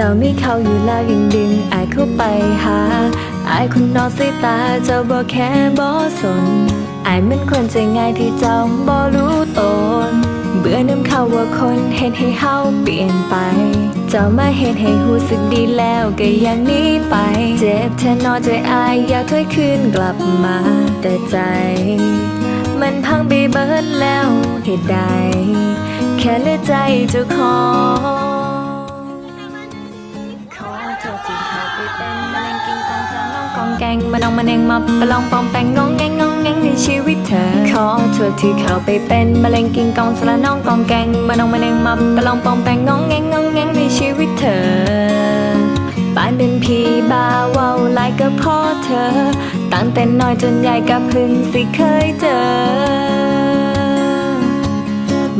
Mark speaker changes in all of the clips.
Speaker 1: จ้ามีเขาอยู่แล้วยังดึงอายเข้าไปหาอายคนนอกสายตาเจ้าบ่แค่บ่สนอายมันคนใจง่ายที่เจ้าบ่รู้ตน เบื่อน้ำเขาว่าคนเห็นให้เฮาเปลี่ยนไป เจ้ามาเห็นให้หูสึกดีแล้วก็ยังหนี้ไป เจ็บแทนนอใจอายอยากถอยคืนกลับมา แต่ใจ มันพังไปเบิดแล้วเหตุใด แค่เลือใจเจ้าของ องสารน้องกองแกงมานองมาเนงมาประลองปองแปงงงแงงงงแงงในชีวิตเธอ ขอโทษที่เขาไปเป็นมะเร็งกินกองสารน้องกองแกงมานองมาเนงมาประลองปองแปงงงแงงงงแงงในชีวิตเธอบ้านเป็นพี่บาวเว้าลายก็เพอเธอ ตั้งแต่น้อยจนใหญ่ก็พึ่งสิเคยเจอ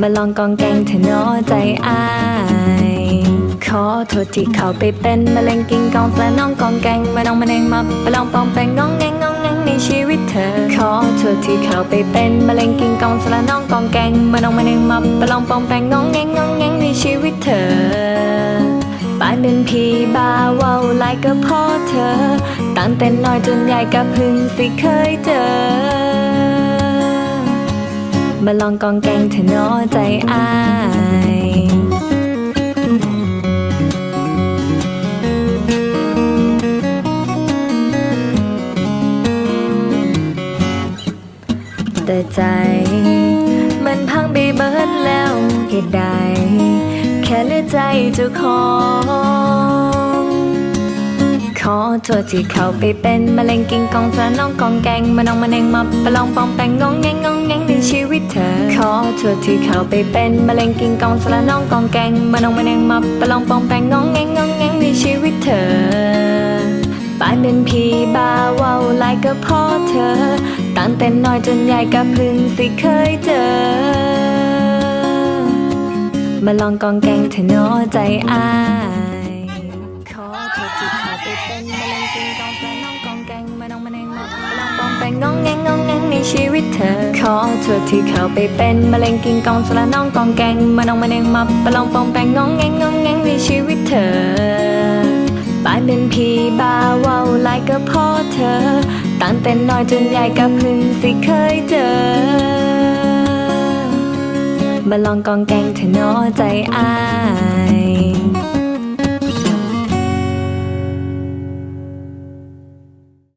Speaker 1: มาลองกองแกงเธอเนอใจอาย ขอโทษที่เขาไปเป็นมะเร็งกินกองแฟนน้องกองแกงมาน้องมาเนงมาไปลองปองแปงงองแงงงองแงงในชีวิตเธอ ขอโทษที่เขาไปเป็นมะเร็งกินกองแฟนน้องกองแกงมาน้องมาเนงมาไปลองปองแปงงองแงงงองแงงในชีวิตเธอบ้านเป็นพี่บาวเว้าลายก็เพอเธอ ตั้งแต่น้อยจนใหญ่ก็พึ่งสิเคยเจอมาลองกองแกงเธอเนอใจอาย แต่ใจ มันพังไปเบิดแล้วเหตุใด แค่เหลือใจเจ้าของขอโทษที่เขาไปเป็นมะเร็งกินกองสารน้องกองแกงมาน้องมาเนงมาประลองปองแปงงองแงงงองแงงในชีวิตเธอ ขอโทษที่เขาไปเป็นมะเร็งกินกองสารน้องกองแกงมาน้องมาเนงมาประลองปองแปงงองแงงงองแงงในชีวิตเธอบ้านเป็นพี่บ่าาหลายก็เพอเธอ ตั้งแต่น้อยจนใหญ่ก็พึ่งสิเคยเจอ มาลองกองแกงเธอเนอใจอายขอโทษที่เขาไปเป็นมะเร็งกินกองแฟนน้องกองแกงมาน้องมาเนงมาลองปองแปงงองแงงงองแงงในชีวิตเธอ ขอโทษที่เขาไปเป็นมะเร็งกินกองสารน้องกองแกงมาน้องมาเนงมาลองปองแปงงองแงงงองแงงในชีวิตเธอบ้านเป็นพี่บาวเว้าลายก็เพอเธอ ตั้งแต่น้อยจนใหญ่กับพึ่งสิเคยเจอ มาลองกองแกงเธอน้อใจอาย